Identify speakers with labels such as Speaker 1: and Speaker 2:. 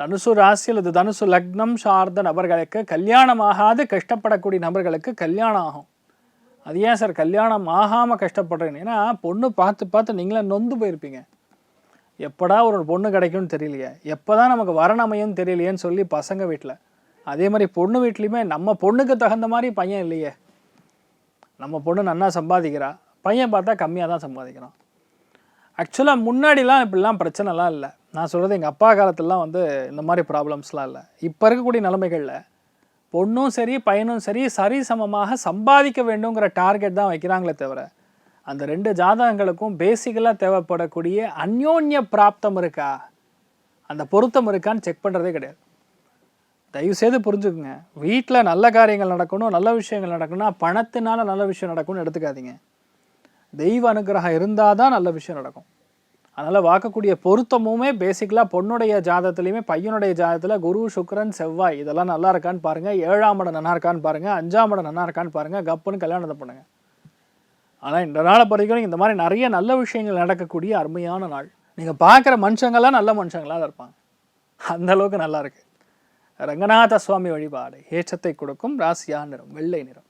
Speaker 1: தனுசு ராசி அல்லது தனுசு லக்னம் சார்ந்த நபர்களுக்கு கல்யாணம் ஆகாது கஷ்டப்படக்கூடிய நபர்களுக்கு கல்யாணம் ஆகும் அது ஏன் சார் கல்யாணம் ஆகாமல் கஷ்டப்படுறீங்க ஏன்னா பொண்ணு பார்த்து பார்த்து நீங்களே நொந்து போயிருப்பீங்க. எப்படா ஒரு பொண்ணு கிடைக்கும்னு தெரியலையே. எப்போ தான் நமக்கு வரணமையும் தெரியலையேன்னு சொல்லி பசங்க வீட்டில். அதே மாதிரி பொண்ணு வீட்லேயுமே நம்ம பொண்ணுக்கு தகுந்த மாதிரி பையன் இல்லையே. நம்ம பொண்ணு நன்னா சம்பாதிக்கிறா. பையன் பார்த்தா கம்மியாக தான் சம்பாதிக்கிறான். ஆக்சுவலாக முன்னாடிலாம் இப்படிலாம் பிரச்சனைலாம் இல்லை. நான் சொல்கிறது எங்கள் அப்பா காலத்துலலாம் வந்து இந்த மாதிரி ப்ராப்ளம்ஸ்லாம் இல்லை. இப்போ இருக்கக்கூடிய நிலைமைகளில் பொண்ணும் சரி பையனும் சரி சரிசமமாக சம்பாதிக்க வேண்டுங்கிற டார்கெட் தான் வைக்கிறாங்களே தவிர அந்த ரெண்டு ஜாதகங்களுக்கும் பேசிக்கலாக தேவைப்படக்கூடிய அந்யோன்ய பிராப்தம் இருக்கா? அந்த பொருத்தம் இருக்கான்னு செக் பண்ணுறதே கிடையாது. தயவு செய்து புரிஞ்சுக்குங்க. வீட்டில் நல்ல காரியங்கள் நடக்கணும் நல்ல விஷயங்கள் நடக்கணும்னா பணத்தினால நல்ல விஷயம் நடக்கும்னு எடுத்துக்காதீங்க. தெய்வ அனுகிரகம் இருந்தால் தான் நல்ல விஷயம் நடக்கும். அதனால் வாக்கக்கூடிய பொருத்தமுமே பேசிக்கலாக பொண்ணுடைய ஜாதத்துலேயுமே பையனுடைய ஜாதத்தில் குரு சுக்கரன் செவ்வாய் இதெல்லாம் நல்லா இருக்கான்னு பாருங்கள் ஏழாம் இடம் நல்லா இருக்கான்னு பாருங்கள் அஞ்சாம் இடம் நல்லா இருக்கான்னு பாருங்கள் கப்புன்னு கல்யாணத்தை பண்ணுங்கள் ஆனால் இந்த நாளை பொறுத்த வரைக்கும் இந்த மாதிரி நிறைய நல்ல விஷயங்கள் நடக்கக்கூடிய அருமையான நாள். நீங்கள் பார்க்குற மனுஷங்கள்லாம் நல்ல மனுஷங்களாக தான் இருப்பாங்க. அந்தளவுக்கு நல்லா ரங்கநாத சுவாமி வழிபாடு. ஏற்றத்தை கொடுக்கும். ராசியா நிறம். வெள்ளை நிறம்.